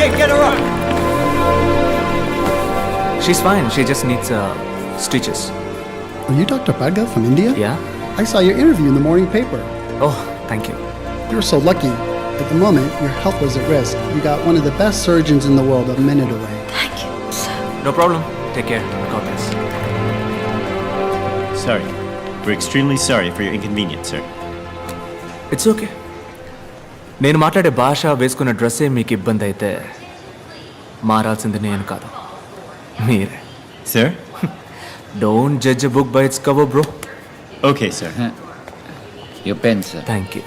Get, get her up! She's fine. She just needs uh, stitches. Are you Dr. Padga from India? Yeah. I saw your interview in the morning paper. Oh, thank you. You're so lucky. At the moment, your health was at risk. You got one of the best surgeons in the world a minute away. Thank you, sir. No problem. Take care. God bless. Sorry. We're extremely sorry for your inconvenience, sir. It's okay. నేను మాట్లాడే భాష వేసుకున్న డ్రెస్సే మీకు ఇబ్బంది అయితే మారాల్సింది నేను కాదు మీరే Sir? Don't judge book by its cover bro Okay, sir. Your pen, sir. Thank you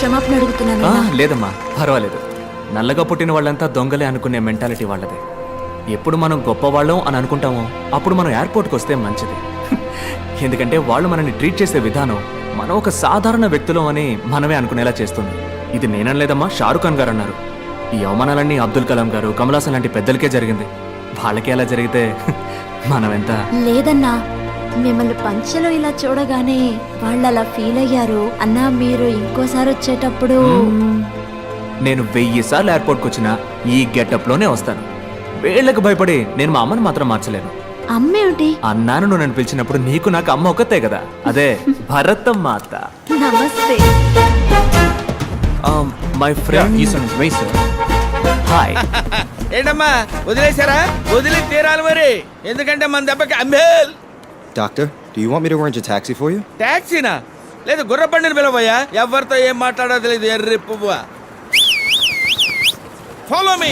క్షమాపణ అడుగుతున్నాను ఆ. లేదమ్మా పర్వాలేదు. నల్లగా పుట్టిన వాళ్ళంతా దొంగలే అనుకునే మెంటాలిటీ వాళ్ళదే. ఎప్పుడు మనం గొప్పవాళ్ళం అని అనుకుంటామో అప్పుడు మనం ఎయిర్పోర్ట్కి వస్తే మంచిది. ఎందుకంటే వాళ్ళు మనల్ని ట్రీట్ చేసే విధానం మనం ఒక సాధారణ వ్యక్తులం అని మనమే అనుకునేలా చేస్తుంది. ఇది నేనలేదమ్మా షారుఖ్ ఖాన్ గారు అన్నారు. ఈ అవమానాలన్నీ అబ్దుల్ కలాం గారు కమలాసన్ లాంటి పెద్దలకే జరిగింది. వాళ్ళకి ఎలా జరిగితే మనం ఎంత లేదన్నా మిమ్మల్ని పంచలో ఇలా చూడగానే వాళ్ళు అలా ఫీల్ అయ్యారు. అన్నా మీరు ఇంకోసారి వచ్చేటప్పుడు నేను వెయ్యి సార్లు ఎయిర్పోర్ట్కి వచ్చినా ఈ గెటప్లోనే వస్తాను. వీళ్ళకి భయపడి నేను మా అమ్మని మాత్రం మార్చలేను. అమ్మేమిటి? అన్నాను నువ్వు నన్ను పిలిచినప్పుడు నీకు నాకు అమ్మ ఒక్కతే కదా. అదే భరతం మాత. నమస్తే. My friend. హాయ్ ఏంటమ్మా వదిలేశారా? వదిలి తీరాలి మరి. ఎందుకంటే మన దెబ్బకి అంబేల్ Doctor, do you want me to arrange a taxi for you? ట్యాక్సీనా లేదు గుర్ర బండిని పిలవయ్యా ఎవరితో ఏం మాట్లాడో తెలియదు ఎర్రి పువ్వ follow me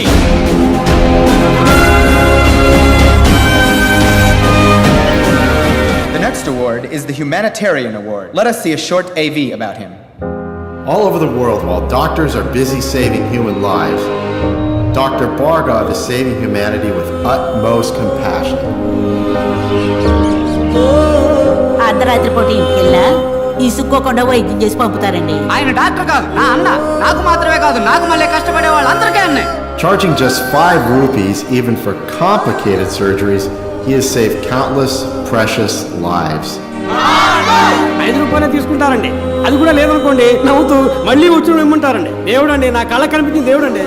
The next award is the Humanitarian Award. Let us see a short AV about him. All over the world, while doctors are busy saving human lives, Dr. Bargov is saving humanity with utmost compassion. అర్ధరాత్రి పూట ఇంటికెళ్ళా ఇసుక్కోకుండా వైద్యం చేసి పంపుతారండి ఆయన doctor కాదు నా అన్న నాకు మాత్రమే కాదు నాకు మళ్ళీ కష్టపడే వాళ్ళందరికీ అన్నే Charging just five rupees even for complicated surgeries, he has saved countless precious lives. ఐదు రూపాయలే తీసుకుంటారండి అది కూడా లేదనుకోండి నవ్వుతూ మళ్ళీ వచ్చి ఇమ్మంటారండి దేవుడు అండి నా కళ్ళ కనిపించింది దేవుడు అండి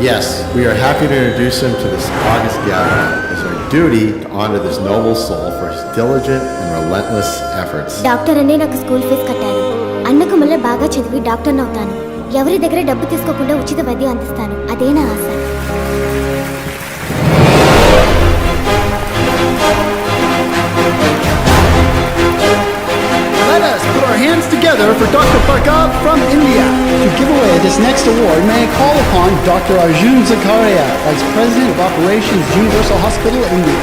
Yes, we are happy to introduce him to this August gathering. It's our duty to honor this noble soul for his diligent and relentless efforts. Doctor అనే నాకు స్కూల్ ఫీజు కట్టారు. అన్నకు మళ్ళీ బాగా చదివి డాక్టర్ని అవుతాను. ఎవరి దగ్గర డబ్బు తీసుకోకుండా ఉచిత వైద్యం అందిస్తాను. అదే నా ఆశ. Let us hands together for Dr. Farkab from India. To give away this next award, may I call upon Dr. Arjun Zakaria, Vice President of Operations, Universal Hospital, India.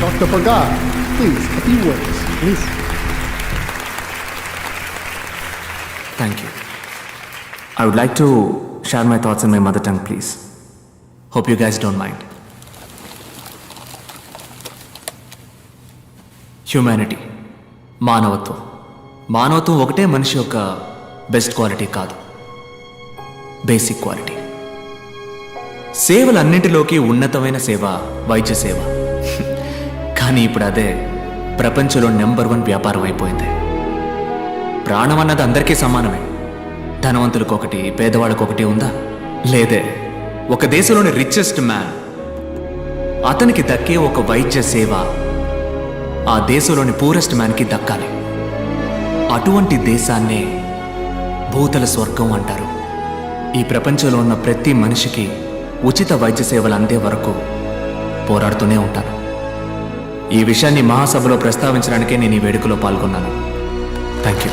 Dr. Farkab, please, a few words, please. Thank you. I would like to share my thoughts in my mother tongue please hope you guys don't mind humanity మానవత్వం మానవత్వం ఒకటే మనిషి యొక్క best quality కాదు. Basic quality సేవలన్నింటిలోకి ఉన్నతమైన సేవ వైద్య సేవ. కానీ ఇప్పుడు అదే ప్రపంచంలో నెంబర్ వన్ వ్యాపారం అయిపోయింది. ప్రాణం అన్నది అందరికీ సమానమే. ధనవంతులకు ఒకటి పేదవాళ్ళకు ఒకటి ఉందా? లేదే. ఒక దేశంలోని రిచెస్ట్ మ్యాన్ అతనికి దక్కే ఒక వైద్య సేవ ఆ దేశంలోని పూరెస్ట్ మ్యాన్కి దక్కాలి. అటువంటి దేశాన్నే భూతల స్వర్గం అంటారు. ఈ ప్రపంచంలో ఉన్న ప్రతి మనిషికి ఉచిత వైద్య సేవలు అందే వరకు పోరాడుతూనే ఉంటాను. ఈ విషయాన్ని మహాసభలో ప్రస్తావించడానికే నేను ఈ వేడుకలో పాల్గొన్నాను. Thank you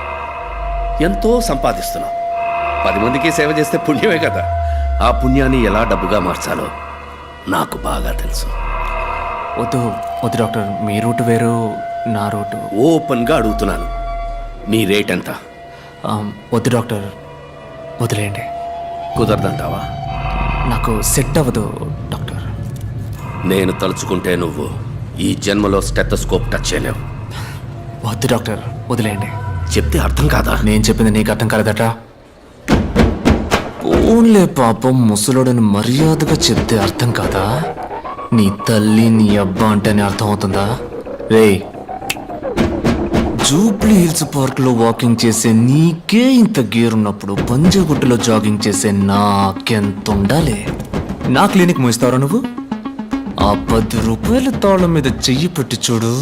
ఎంతో సంపాదిస్తున్నాం. పది మందికి సేవ చేస్తే పుణ్యమే కదా. ఆ పుణ్యాన్ని ఎలా డబ్బుగా మార్చాలో నాకు బాగా తెలుసు. వద్దు వద్దు డాక్టర్. మీ రూట్ వేరు నా రూటు. ఓపెన్గా అడుగుతున్నాను. నీ రేట్ ఎంత? వద్దు డాక్టర్. వదిలేయండి. కుదరదంటావా? నాకు సెట్ అవ్వదు డాక్టర్. నేను తలుచుకుంటే నువ్వు ఈ జన్మలో స్టెథోస్కోప్ టచ్ చేయలేవు. వద్దు డాక్టర్. వదిలేయండి. చెప్తే అర్థం కాదా? నేను చెప్పింది నీకు అర్థం కాలేదట ఓన్లే పాపం ముసలోడని మర్యాదగా చెప్తే అర్థం కాదా? నీ తల్లి నీ అబ్బా అంటేనే అర్థం అవుతుందా? రే జూబ్లీ హిల్స్ పార్క్లో వాకింగ్ చేసే నీకే ఇంత గేర్ ఉన్నప్పుడు పంజగుట్టులో జాగింగ్ చేసే నాకెంత ఉండాలి నా క్లినిక్ మూయిస్తావరా నువ్వు? ఆ పది రూపాయల తాళం మీద చెయ్యి పెట్టి చూడు.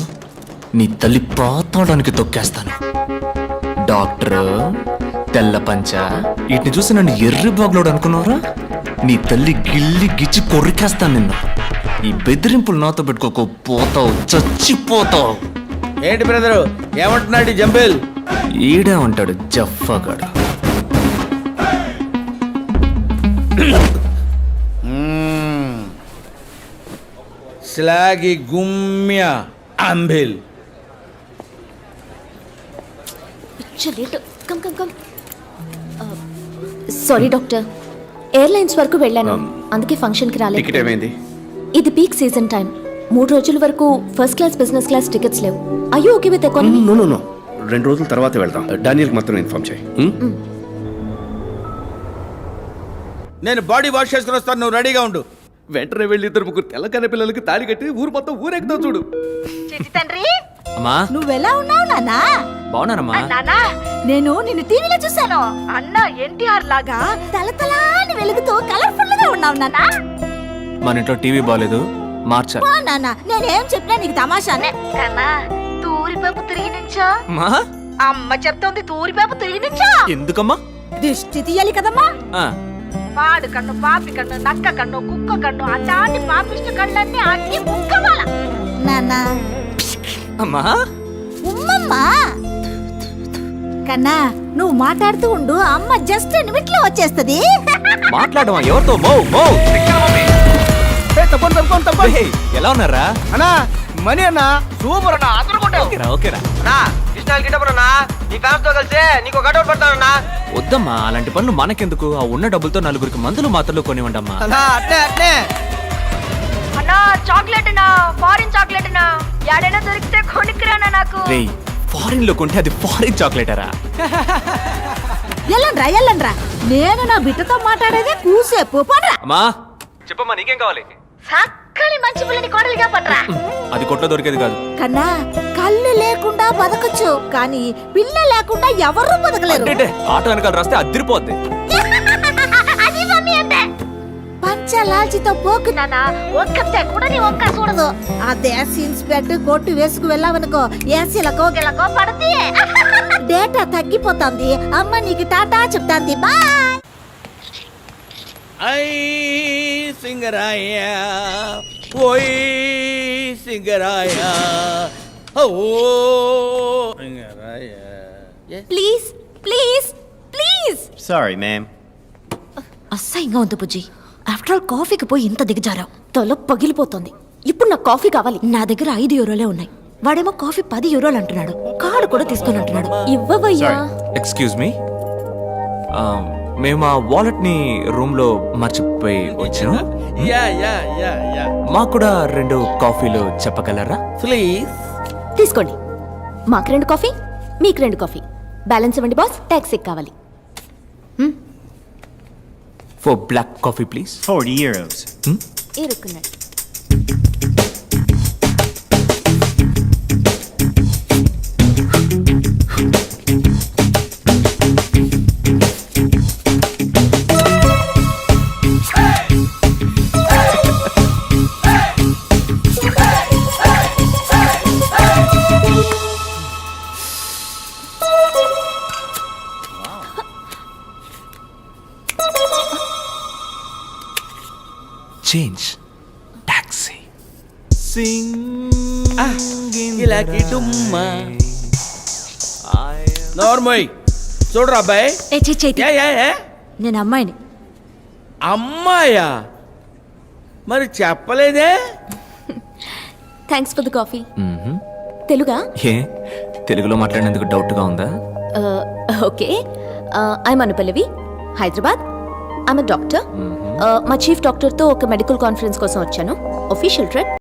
నీ తల్లి పాతాళానికి తొక్కేస్తాను. డాక్టర్ తెల్ల పంచ. వీటిని చూసి నన్ను ఎర్రి బాగులోడు అనుకున్నావురా? నీ తల్లి గిల్లి గిచ్చి కొరికేస్తాను నిన్ను. ఈ బెదిరింపులు నాతో పెట్టుకోకు పోతావు చచ్చిపోతావు. ఏంటి బ్రదరు ఏమంటున్నాడు జంబేల్? ఈడే ఉంటాడు జఫ్ఫగాడు. స్లాగి గుమ్య అంబిల్. Late. Come come come. Sorry doctor. Airlines వరకు వెళ్ళాను. అందుకే ఫంక్షన్కి రాలేదు. టికెట్ ఏమైంది? ఇది పీక్ సీజన్ టైం మూడు రోజుల వరకు first class business class tickets లేవు. అయ్యో okay with economy no no no రెండు రోజుల తర్వాత వెళ్దాం. డానియల్కి మాత్రం ఇన్ఫార్మ్ చేయి. ఉం? నేను బాడీ వాష్ చేసుకుని వస్తాను. నువ్వు రెడీగా ఉండు. వెంటనే వెళ్ళి ఇద్దరు ముగ్గురు తెల్లకన్న పిల్లలకి తాళి కట్టి ఊరు మొత్తం ఊరెక్కుతావు చూడు. చిట్టి తండ్రి! అమ్మా! నువ్వెలా ఉన్నావు నాన్నా? బాగున్నానమ్మా. నానా నేను నిన్ను టీవీలో చూశాను. అన్న ఎన్టీఆర్ లాగా తలతలాని వెలుగుతూ కలర్ఫుల్గా ఉన్నావు నానా మన ఇంట్లో టీవీ బాగాలేదు మార్చాలి ఓ నాన్న నేనేం చెప్పినా నీకు తమాషానే. కన్నా తూరిపేపు తిరిగి నుంచో మా? అమ్మ చెప్తోంది తూరిపేపు తిరిగి నుంచో ఎందుకమ్మా? దిష్టి తీయాలి కదమ్మా. ఆ, పాడు కన్ను పాపి కన్ను నక్క కన్ను కుక్క కన్ను అట్లాంటి పాపిష్టి కళ్ళన్నీ అన్ని ముక్కవాల నాన్న. అమ్మా? ఉమ్మమ్మా. కన్నా నువ్వు మాట్లాడుతూ ఉండు అమ్మ జస్ట్ నిమిట్లో వచ్చేస్తది. మాట్లాడమా? ఎవరితో? మో మో. ఎలా ఉన్నారా? అన్నా మనీ అన్న సూపర్ అన్న అందరూ ఓకేరా ఓకేరా. కృష్ణాలు గిట్టపురన్నా నీ ఫ్యాన్స్తో కలిసి నీకు కటౌట్ పడతానన్నా. వద్దమ్మా అలాంటి పనులు మనకెందుకు? ఆ ఉన్న డబ్బులతో నలుగురికి మందులు మాత్రలు కొనివ్వండమ్మా. అన్నా అట్నే అట్నే. అన్నా చాక్లెట్ నా ఫారిన్ చాక్లెట్ నా. యాడైనా దొరికితే కొనుక్కురానా నాకు. రే ఫారిన్లో కొంటే అది ఫారిన్ చాక్లెటరా ఎల్లండ్రా ఎల్లండ్రా. నేను నా బిడ్డతో మాట్లాడేదే కూసేపు. పడరా అమ్మా. చెప్పమ్మా నీకేం కావాలి? చక్కని మంచి పిల్లని కోడలిగా పడరా అది కొట్లో దొరికేది కాదు. కన్నా కళ్ళు లేకుండా బతకచ్చు కానీ పిల్ల లేకుండా ఎవరు బతకలేరు. అంటే ఆటో వెనకాల రాస్తే అద్దరిపోద్ది అది మమ్మీ అంటే. పంచలాల్చితో పోకు ఒక్కతే కూడా నీ ఒక్క చూడదు. అదే సీన్స్ పెట్టి కొట్టు వేసుకు వెళ్ళావనుకో ఏసీలకో గిలకో పడితే డేటా తగ్గిపోతుంది అమ్మ నీకు టాటా చెప్తాంది బాయ్. ఐ సింగరాయ ఓయ్ సింగరాయ ఓ Singaraya. Please please please Sorry, ma'am. అసహ్యంగా ఉంది బుజ్జి. ఆఫ్టర్ ఆల్ కాఫీకి పోయి ఇంత దిగజారావు. తల పగిలిపోతుంది. ఇప్పుడు నాకు కాఫీ కావాలి. నా దగ్గర ఐదు యూరోలే ఉన్నాయి. వాడేమో కాఫీ పది యూరోలు అంటున్నాడు. కార్డు కూడా తీసుకొని అంటున్నాడు. ఇవ్వవయ్యా. ఎక్స్క్యూజ్ మీ మేము ఆ వాలెట్ని రూమ్లో మర్చిపోయి వచ్చాం. Yeah yeah yeah yeah. మాకు కూడా రెండు కాఫీలు చెప్పగలరా? ప్లీజ్ తీసుకోండి. మాకు రెండు కాఫీ మీకు రెండు కాఫీ. బ్యాలెన్స్ ఇవ్వండి బాస్ ట్యాక్సీకి కావాలి. For black coffee please 40 euros. ఇరుక్కున్నాడు. చేంజ్. టాక్సీ. ఇలాకి డుమ్మా నోర్మోయ్ చూడరా అబ్బాయి? ఏ చే చేతి ఏ, ఏ, ఏ? నేను అమ్మాయిని. అమ్మాయా? మరి చెప్పలేదే? Thanks for the coffee. తెలుగా? ఏ? తెలుగులో మాట్లాడినందుకు డౌట్గా ఉందా? Okay. I'm Anupallavi Hyderabad. I'm doctor Uh, మా చీఫ్ డాక్టర్తో ఒక మెడికల్ కాన్ఫరెన్స్ కోసం వచ్చాను. Official trip